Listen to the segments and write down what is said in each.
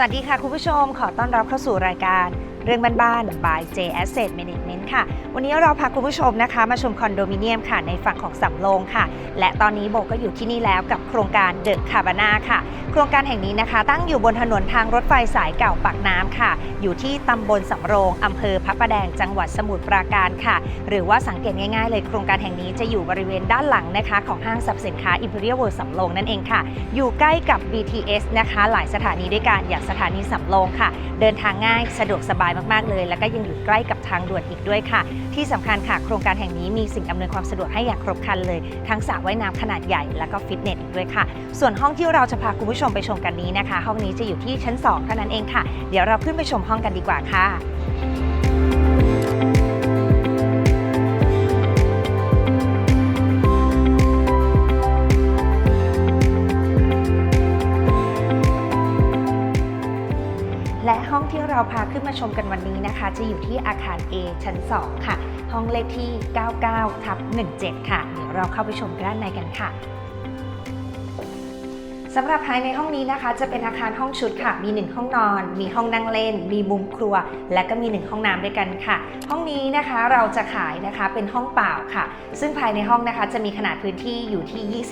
วัสดีค่ะคุณผู้ชมขอต้อนรับเข้าสู่รายการเรื่องบ้านๆ by J Asset Management ค่ะ วันนี้เราพาคุณผู้ชมนะคะ มาชมคอนโดมิเนียมค่ะในฝั่งของสำโรงค่ะ และตอนนี้โบก็อยู่ที่นี่แล้วกับโครงการเดอะคาบานาค่ะ โครงการแห่งนี้นะคะ ตั้งอยู่บนถนนทางรถไฟสายเก่าปากน้ำค่ะ อยู่ที่ตำบลสำโรงอำเภอพระประแดงจังหวัดสมุทรปราการค่ะ หรือว่าสังเกตง่ายๆเลยโครงการแห่งนี้จะอยู่บริเวณด้านหลังนะคะ ของห้างสรรพสินค้า Imperial World สำโรงนั่นเองค่ะ อยู่ใกล้กับ BTS นะคะ หลายสถานีด้วยกันอย่างสถานีสำโรงค่ะ เดินทางง่ายสะดวกสบายมากๆเลย แล้วก็ยังอยู่ใกล้กับทางด่วนอีกด้วยค่ะ ที่สำคัญค่ะ โครงการแห่งนี้มีสิ่งอำนวยความสะดวกให้อย่างครบครันเลย ทั้งสระว่ายน้ำขนาดใหญ่แล้วก็ฟิตเนสอีกด้วยค่ะ ส่วนห้องที่เราจะพาคุณผู้ชมไปชมกันนี้นะคะ ห้องนี้จะอยู่ที่ชั้น 2 เท่านั้นเองค่ะ เดี๋ยวเราขึ้นไปชมห้องกันดีกว่าค่ะ เราพาขึ้นมาชมกันวันนี้นะคะ จะอยู่ที่อาคาร A ชั้น 2 ค่ะ ห้องเลขที่ 99ทับ17 ค่ะ เดี๋ยวเราเข้าไปชมด้านในกันค่ะ สำหรับภายในห้องนี้นะคะ จะเป็นอาคารห้องชุดค่ะ มี 1 ห้องนอน มีห้องนั่งเล่น มีมุมครัว และก็มี 1 ห้องน้ำด้วยกันค่ะ ห้องนี้นะคะเราจะขายนะคะเป็นห้องเปล่าค่ะ ซึ่งภายในห้องนะคะจะมีขนาดพื้นที่อยู่ที่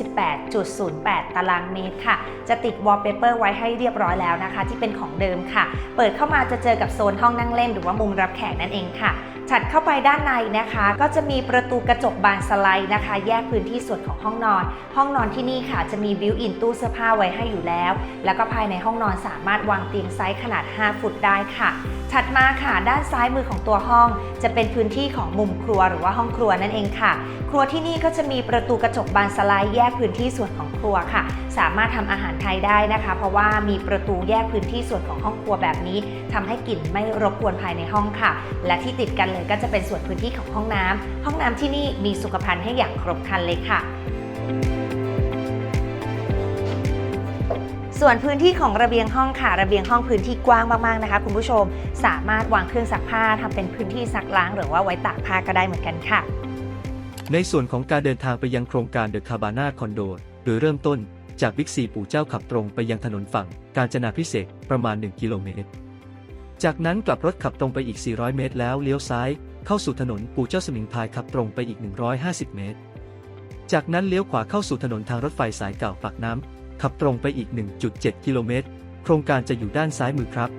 28.08 ตารางเมตรค่ะ จะติดวอลเปเปอร์ไว้ให้เรียบร้อยแล้วนะคะ ที่เป็นของเดิมค่ะ เปิดเข้ามาจะเจอกับโซนห้องนั่งเล่น หรือว่ามุมรับแขกนั่นเองค่ะ ถัดเข้าไปด้านในนะคะ ก็จะมีประตูกระจกบานสไลด์นะคะ แยกพื้นที่ส่วนของห้องนอน ห้องนอนที่นี่ค่ะ จะมีบิวอินตู้เสื้อผ้าไว้ให้อยู่แล้ว แล้วก็ภายในห้องนอนสามารถวางเตียงไซส์ขนาด 5 ฟุตได้ค่ะ ถัดมาค่ะ ด้านซ้ายมือของตัวห้อง จะเป็นพื้นที่ของมุมครัวหรือว่าห้องครัวนั่นเองค่ะ ครัวที่นี่ก็จะมีประตูกระจกบานสไลด์แยกพื้นที่ส่วนของครัวค่ะ สามารถทำอาหารไทยได้นะคะ เพราะว่ามีประตูแยกพื้นที่ส่วนของห้องครัวแบบนี้ทำให้กลิ่นไม่รบกวนภายในห้องค่ะ และที่ติดกันเลยก็จะเป็นส่วนพื้นที่ของห้องน้ำห้องน้ำที่นี่มีสุขภัณฑ์ให้อย่างครบครันเลยค่ะ ส่วนพื้นที่ของระเบียงห้องค่ะ ระเบียงห้องพื้นที่กว้างมากๆนะคะ คุณผู้ชมสามารถวางเครื่องซักผ้าทำเป็นพื้นที่ซักล้าง หรือว่าไว้ตากผ้าก็ได้เหมือนกันค่ะ ในส่วนของการเดินทางไปยังโครงการเดอะคาบาน่าคอนโดโดยเริ่มต้นจากบิ๊กซีปู่เจ้าขับตรงไปยังถนนฝั่ง กาญจนาพิเศษประมาณ 1 กิโลเมตร จากนั้นกลับรถขับตรงไปอีก 400 เมตร แล้วเลี้ยวซ้าย เข้าสู่ถนนปู่เจ้าสมิงพายขับตรงไปอีก 150 เมตร จากนั้นเลี้ยวขวาเข้าสู่ถนนทางรถไฟสายเก่าปากน้ำ ขับตรงไปอีก 1.7 กิโลเมตร โครงการจะอยู่ด้านซ้ายมือครับ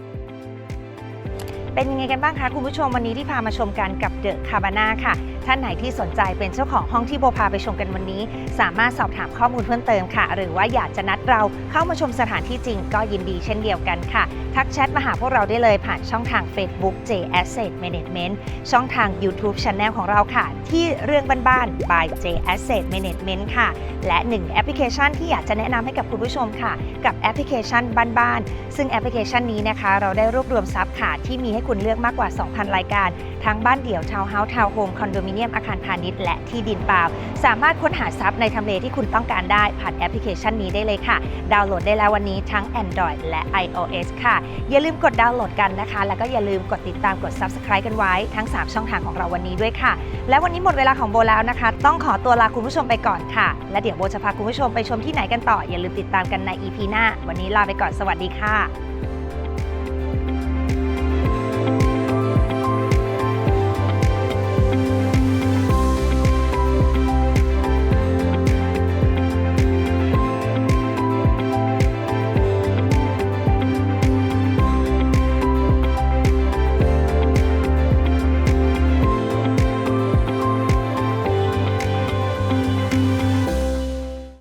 เป็นยังไงกันบ้างคะ คุณผู้ชมวันนี้ที่พามาชมกันกับเดอะคาบาน่าค่ะ ท่านไหนที่สนใจเป็นเจ้าของห้องที่โบพาไปชมกันวันนี้ สามารถสอบถามข้อมูลเพิ่มเติมค่ะ หรือว่าอยากจะนัดเราเข้ามาชมสถานที่จริงก็ยินดีเช่นเดียวกันค่ะ ทักแชทมาหาพวกเราได้เลยผ่านช่องทาง Facebook J Asset Management ช่องทาง YouTube Channel ของเราค่ะ ที่เรื่องบ้านๆ by J Asset Management ค่ะ และหนึ่งแอปพลิเคชันที่อยากจะแนะนำให้กับคุณผู้ชมค่ะ กับแอปพลิเคชันบ้านๆซึ่งแอปพลิเคชันนี้นะคะ เราได้รวบรวมซับค่ะที่มีให้คุณเลือกมากกว่า 2,000 รายการ ทั้งบ้านเดี่ยวทาวน์เฮาส์ทาวน์โฮมคอนโดมิเนียมอาคารพาณิชย์และที่ดินเปล่า สามารถค้นหาซับในทำเลที่คุณต้องการได้ผ่านแอปพลิเคชันนี้ได้เลยค่ะ ดาวน์โหลดได้แล้ววันนี้ทั้ง Android และ iOS ค่ะ อย่าลืมกดดาวน์โหลดกันนะคะ แล้วก็อย่าลืมกดติดตามกด Subscribe กันไว้ทั้ง 3 ช่องทางของเราวันนี้ด้วยค่ะ และวันนี้หมดเวลาของโบแล้วนะคะ ต้องขอตัวลาคุณผู้ชมไปก่อนค่ะ และเดี๋ยวโบจะพาคุณผู้ชมไปชมที่ไหนกันต่ออย่าลืมติดตามกันใน EP หน้า วันนี้ลาไปก่อนสวัสดีค่ะ